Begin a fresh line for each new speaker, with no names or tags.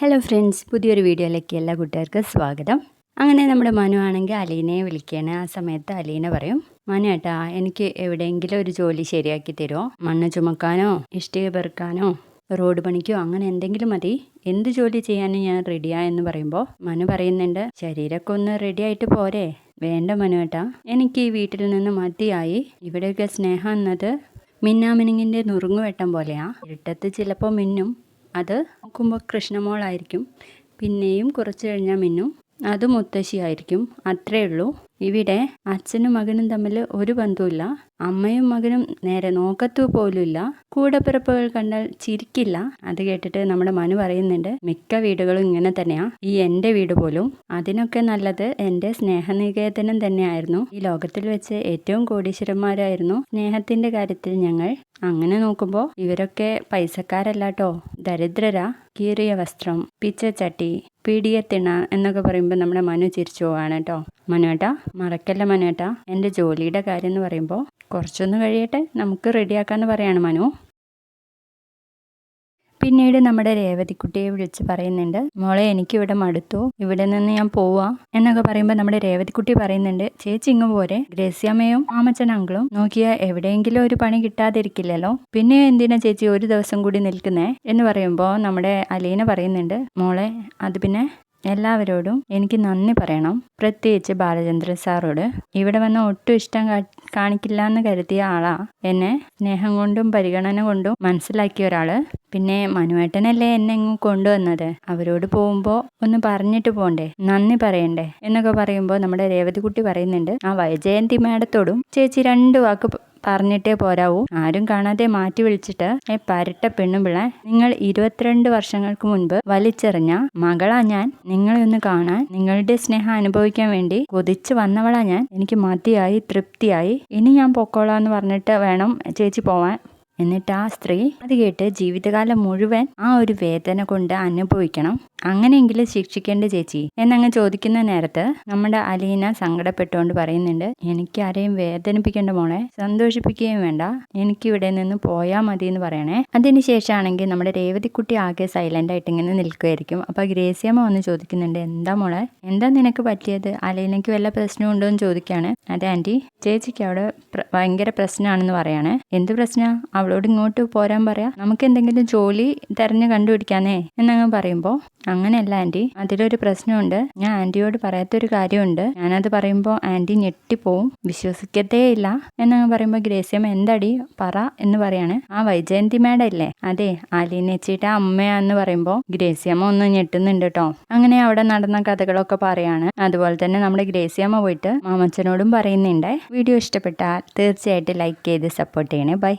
Hello friends പുതിയൊരു വീഡിയോയിലേക്ക് എല്ലാ കൂട്ടുകാർക്കും സ്വാഗതം. അങ്ങനെ നമ്മുടെ മനു ആണെങ്കിൽ അലീനയെ വിളിക്കുകയാണ്. ആ സമയത്ത് അലീന പറയും മനു ഏട്ടാ എനിക്ക് എവിടെയെങ്കിലും ഒരു ജോലി ശരിയാക്കി തരുമോ മണ്ണ് ചുമക്കാനോ ഇഷ്ടിക പെറുക്കാനോ റോഡ് പണിക്കോ അങ്ങനെ എന്തെങ്കിലും മതി. എന്ത് ജോലി ചെയ്യാനും ഞാൻ റെഡിയാ എന്ന് പറയുമ്പോൾ മനു പറയുന്നുണ്ട് ശരീരമൊക്കെ ഒന്ന് റെഡി ആയിട്ട് പോരെ. വേണ്ട മനു ഏട്ടാ. എനിക്ക് ഈ വീട്ടിൽ നിന്ന് മതിയായി. ഇവിടെയൊക്കെ സ്നേഹം എന്നത് മിന്നാമിനുങ്ങിന്റെ നുറുങ്ങുവെട്ടം പോലെയാ. ഇരുട്ടത്ത് ചിലപ്പോൾ മിന്നും അത് നോക്കുമ്പോൾ കൃഷ്ണമോളായിരിക്കും. പിന്നെയും കുറച്ച് കഴിഞ്ഞാൽ മിന്നും അത് മുത്തശ്ശിയായിരിക്കും. അത്രേ ഉള്ളൂ. ഇവിടെ അച്ഛനും മകനും തമ്മിൽ ഒരു ബന്ധവുമില്ല. അമ്മയും മകനും നേരെ നോക്കത്തു പോലുമില്ല. കൂടപ്പിറപ്പുകൾ കണ്ടാൽ ചിരിക്കില്ല. അത് കേട്ടിട്ട് നമ്മുടെ മനു പറയുന്നുണ്ട് മിക്ക വീടുകളും ഇങ്ങനെ തന്നെയാ. ഈ എന്റെ വീട് പോലും. അതിനൊക്കെ നല്ലത് എന്റെ സ്നേഹനികേതനം തന്നെയായിരുന്നു. ഈ ലോകത്തിൽ വെച്ച് ഏറ്റവും കോടീശ്വരന്മാരായിരുന്നു സ്നേഹത്തിന്റെ കാര്യത്തിൽ ഞങ്ങൾ. അങ്ങനെ നോക്കുമ്പോൾ ഇവരൊക്കെ പൈസക്കാരല്ലാട്ടോ. ദരിദ്രരാ. കീറിയ വസ്ത്രം പിച്ചച്ചട്ടി പിടിയത്തിണ എന്നൊക്കെ പറയുമ്പോൾ നമ്മുടെ മനു ചിരിച്ചു പോവാണ് കേട്ടോ. മനുവേട്ടാ മറക്കല്ല മനുവേട്ടാ? എന്റെ ജോലിയുടെ കാര്യം എന്ന് പറയുമ്പോൾ കുറച്ചൊന്ന് കഴിയട്ടെ നമുക്ക് റെഡിയാക്കാമെന്ന് പറയാണ് മനു. പിന്നീട് നമ്മുടെ രേവതിക്കുട്ടിയെ വിളിച്ച് പറയുന്നുണ്ട് മോളെ എനിക്കിവിടെ മടുത്തു. ഇവിടെ നിന്ന് ഞാൻ പോവാ. എന്നൊക്കെ പറയുമ്പോൾ നമ്മുടെ രേവതിക്കുട്ടി പറയുന്നുണ്ട് ചേച്ചി ഇങ്ങ് പോരെ. ഗ്രേസ്യാമ്മയും മാമച്ചൻ അങ്കിളും നോക്കിയാൽ എവിടെയെങ്കിലും ഒരു പണി കിട്ടാതിരിക്കില്ലല്ലോ. പിന്നെ എന്തിനാ ചേച്ചി ഒരു ദിവസം കൂടി നിൽക്കുന്നേ? എന്ന് പറയുമ്പോൾ നമ്മുടെ അലീന പറയുന്നുണ്ട് മോളെ അത് പിന്നെ എല്ലാവരോടും എനിക്ക് നന്ദി പറയണം. പ്രത്യേകിച്ച് ബാലചന്ദ്രൻ സാറോട്. ഇവിടെ വന്ന ഒട്ടും ഇഷ്ടം കാണിക്കില്ല എന്ന് കരുതിയ ആളാ. എന്നെ സ്നേഹം കൊണ്ടും പരിഗണന കൊണ്ടും മനസ്സിലാക്കിയ ഒരാൾ. പിന്നെ മനുവേട്ടനല്ലേ എന്നെ ഇങ്ങ് കൊണ്ടുവന്നത്? അവരോട് പോകുമ്പോൾ ഒന്ന് പറഞ്ഞിട്ട് പോണ്ടേ? നന്ദി പറയണ്ടേ? എന്നൊക്കെ പറയുമ്പോൾ നമ്മുടെ രേവതിക്കുട്ടി പറയുന്നുണ്ട് ആ വൈജയന്തി മാഡത്തോടും ചേച്ചി രണ്ട് വാക്ക് പറഞ്ഞിട്ടേ പോരാവൂ. ആരും കാണാതെ മാറ്റി വിളിച്ചിട്ട് ഏ പരട്ട പെണ്ണുപിള്ള നിങ്ങൾ ഇരുപത്തിരണ്ട് വർഷങ്ങൾക്ക് മുൻപ് വലിച്ചെറിഞ്ഞ മകളാ ഞാൻ. നിങ്ങളെ ഒന്ന് കാണാൻ നിങ്ങളുടെ സ്നേഹം അനുഭവിക്കാൻ വേണ്ടി കൊതിച്ചു വന്നവളാ ഞാൻ. എനിക്ക് മതിയായി തൃപ്തിയായി. ഇനി ഞാൻ പൊക്കോളാന്ന് പറഞ്ഞിട്ട് വേണം ചേച്ചി പോവാൻ. എന്നിട്ട് ആ സ്ത്രീ അത് കേട്ട് ജീവിതകാലം മുഴുവൻ ആ ഒരു വേദന കൊണ്ട് അനുഭവിക്കണം. അങ്ങനെയെങ്കിലും ശിക്ഷിക്കേണ്ട ചേച്ചി. എന്നങ്ങ് ചോദിക്കുന്ന നേരത്ത് നമ്മുടെ അലീന സങ്കടപ്പെട്ടുകൊണ്ട് പറയുന്നുണ്ട് എനിക്ക് ആരെയും വേദനിപ്പിക്കേണ്ട മോളെ സന്തോഷിപ്പിക്കുകയും വേണ്ട. എനിക്ക് ഇവിടെ നിന്ന് പോയാൽ മതി എന്ന് പറയണേ അതിനുശേഷമാണെങ്കിൽ നമ്മുടെ രേവതിക്കുട്ടി ആകെ സൈലന്റ് ആയിട്ട് ഇങ്ങനെ നിൽക്കുമായിരിക്കും അപ്പോൾ ഗ്രേസിയമ്മ വന്ന് ചോദിക്കുന്നുണ്ട് എന്താ മോളെ? എന്താ നിനക്ക് പറ്റിയത്? അലീനയ്ക്ക് വല്ല പ്രശ്നമുണ്ടോ എന്ന് ചോദിക്കുകയാണ് അതെ ആന്റി. ചേച്ചിക്ക് അവിടെ ഭയങ്കര പ്രശ്നമാണെന്ന് പറയാണ്. എന്ത് പ്രശ്നം? അവളോട് ഇങ്ങോട്ട് പോരാൻ പറയാ നമുക്ക് എന്തെങ്കിലും ജോലി തെരഞ്ഞു കണ്ടുപിടിക്കാനേ എന്നങ്ങ് പറയുമ്പോൾ അങ്ങനെയല്ല ആന്റി അതിലൊരു പ്രശ്നമുണ്ട്. ഞാൻ ആന്റിയോട് പറയാത്തൊരു കാര്യമുണ്ട്. ഞാനത് പറയുമ്പോൾ ആന്റി ഞെട്ടിപ്പോവും വിശ്വസിക്കത്തേ ഇല്ല എന്നങ്ങ് പറയുമ്പോൾ ഗ്രേസ്യമ്മ എന്തടി? പറ എന്ന് പറയാണ്. ആ വൈജയന്തി മേഡം അല്ലേ അതെ അലീനച്ചിയുടെ അമ്മയാന്ന് പറയുമ്പോൾ ഗ്രേസ്യമ്മ ഒന്ന് ഞെട്ടുന്നുണ്ട് കേട്ടോ അങ്ങനെ അവിടെ നടന്ന കഥകളൊക്കെ പറയാണ്. അതുപോലെ തന്നെ നമ്മുടെ ഗ്രേസ്യമ്മ പോയിട്ട് മാമച്ചനോടും പറയുന്നുണ്ട്. വീഡിയോ ഇഷ്ടപ്പെട്ടാൽ തീർച്ചയായിട്ടും ലൈക്ക് ചെയ്ത് സപ്പോർട്ട് ചെയ്യണേ. ബൈ.